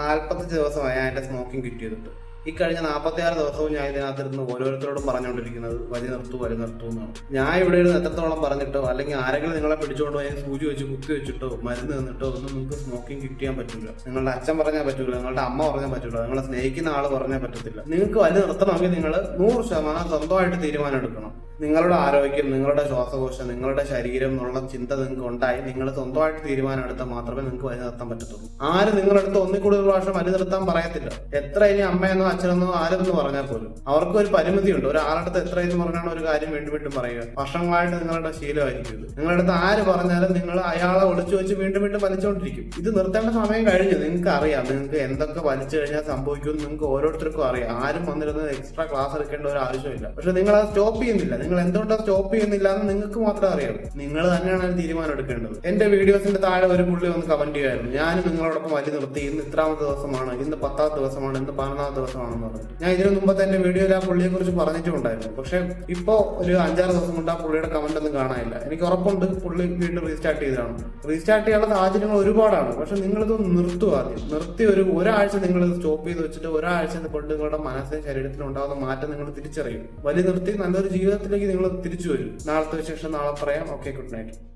നാൽപ്പത്തഞ്ച് ദിവസമായി എന്റെ സ്മോക്കിംഗ് ചെയ്തിട്ട്. ഈ കഴിഞ്ഞ നാൽപ്പത്തിയാറ് ദിവസവും ഞാൻ ഇതിനകത്തിരുന്ന് ഓരോരുത്തരോടും പറഞ്ഞുകൊണ്ടിരിക്കുന്നത് വലി നിർത്തു വലി നിർത്തു എന്നാണ് ഞാൻ ഇവിടെ ഇരുന്ന് എത്രത്തോളം പറഞ്ഞിട്ടോ അല്ലെങ്കിൽ ആരെങ്കിലും നിങ്ങളെ പിടിച്ചുകൊണ്ട് പോയി സൂചി വെച്ച് കുത്തി വെച്ചിട്ടോ മരുന്ന് തന്നിട്ടോ ഒന്നും നിങ്ങൾക്ക് സ്മോക്കിംഗ് കിറ്റ് ചെയ്യാൻ പറ്റില്ല നിങ്ങളുടെ അച്ഛൻ പറഞ്ഞാൽ പറ്റില്ല നിങ്ങളുടെ അമ്മ പറഞ്ഞാൽ പറ്റില്ല നിങ്ങളെ സ്നേഹിക്കുന്ന ആൾ പറഞ്ഞാൽ പറ്റത്തില്ല. നിങ്ങൾക്ക് വലി നിർത്തണമെങ്കിൽ നിങ്ങൾ നൂറ് ശതമാനം സ്വന്തമായിട്ട് തീരുമാനം എടുക്കണം നിങ്ങളുടെ ആരോഗ്യം നിങ്ങളുടെ ശ്വാസകോശം നിങ്ങളുടെ ശരീരം എന്നുള്ള ചിന്ത നിങ്ങൾക്ക് ഉണ്ടായി നിങ്ങൾ സ്വന്തമായിട്ട് തീരുമാനം എടുത്താൽ മാത്രമേ നിങ്ങൾക്ക് വലി നിർത്താൻ പറ്റത്തുള്ളൂ. ആരും നിങ്ങളെടുത്ത് ഒന്നിൽ കൂടുതൽ പ്രാവശ്യം വലി നിർത്താൻ പറയത്തില്ല. എത്ര ഇനി അമ്മയെന്നോ അച്ഛനെന്നോ ആരെന്നോ പറഞ്ഞാൽ പോലും അവർക്ക് ഒരു പരിമിതിയുണ്ട്. ഒരാളുടെ എത്ര എന്ന് പറഞ്ഞാണ് ഒരു കാര്യം വീണ്ടും വീണ്ടും പറയുക. വർഷങ്ങളായിട്ട് നിങ്ങളുടെ ശീലമായിരിക്കും ഇത്. നിങ്ങളുടെ അടുത്ത് ആര് പറഞ്ഞാലും നിങ്ങൾ അയാളെ ഒളിച്ചു വെച്ച് വീണ്ടും വീണ്ടും വലിച്ചുകൊണ്ടിരിക്കും ഇത് നിർത്തേണ്ട സമയം കഴിഞ്ഞു. നിങ്ങൾക്ക് അറിയാം നിങ്ങൾക്ക് എന്തൊക്കെ വലിച്ചു കഴിഞ്ഞാൽ സംഭവിക്കുമെന്ന് നിങ്ങൾക്ക് ഓരോരുത്തർക്കും അറിയാം. ആരും വന്നിരുന്ന് എക്സ്ട്രാ ക്ലാസ് എടുക്കേണ്ട ഒരു ആവശ്യമില്ല. പക്ഷെ നിങ്ങൾ അത് സ്റ്റോപ്പ് ചെയ്യുന്നില്ല. നിങ്ങൾ എന്തുകൊണ്ടാണ് സ്റ്റോപ്പ് ചെയ്യുന്നില്ല എന്ന് നിങ്ങൾക്ക് മാത്രമേ അറിയാം നിങ്ങൾ തന്നെയാണ് തീരുമാനം എടുക്കേണ്ടത്. എന്റെ വീഡിയോസിന്റെ താഴെ ഒരു പുള്ളി ഒന്ന് കമന്റ് ചെയ്യുമായിരുന്നു ഞാനും നിങ്ങളോടൊപ്പം വലി നിർത്തി. ഇന്ന് ഇത്രാമത്തെ ദിവസമാണ്. ഇന്ന് പത്താമത്തെ ദിവസമാണ്. ഇന്ന് പതിനൊന്നാമത്തെ ദിവസമാണെന്ന് പറഞ്ഞു ഞാൻ ഇതിനു മുമ്പ് തന്നെ വീഡിയോയിൽ ആ പുള്ളിയെ കുറിച്ച് പറഞ്ഞിട്ടുണ്ടായിരുന്നു. പക്ഷെ ഇപ്പോ ഒരു അഞ്ചാറ് ദിവസം കൊണ്ട് ആ പുള്ളിയുടെ കമന്റ് ഒന്നും കാണാനില്ല. എനിക്ക് ഉറപ്പുണ്ട് പുള്ളി വീണ്ടും റീസ്റ്റാർട്ട് ചെയ്തതാണ്. റീസ്റ്റാർട്ട് ചെയ്യാനുള്ള സാഹചര്യങ്ങൾ ഒരുപാടാണ്. പക്ഷെ നിങ്ങളിത് നിർത്തുക ആദ്യം. നിർത്തി ഒരു ഒരാഴ്ച നിങ്ങൾ സ്റ്റോപ്പ് ചെയ്ത് വെച്ചിട്ട് ഒരാഴ്ച കൊണ്ട് നിങ്ങളുടെ മനസ്സിനും ശരീരത്തിനും ഉണ്ടാകുന്ന മാറ്റം നിങ്ങൾ തിരിച്ചറിയും. വലിയ നിർത്തി നല്ലൊരു ജീവിതത്തിലേക്ക് നിങ്ങൾ തിരിച്ചു വരും. നാളത്തെ വിശേഷം നാളെ പറയാം. Okay good night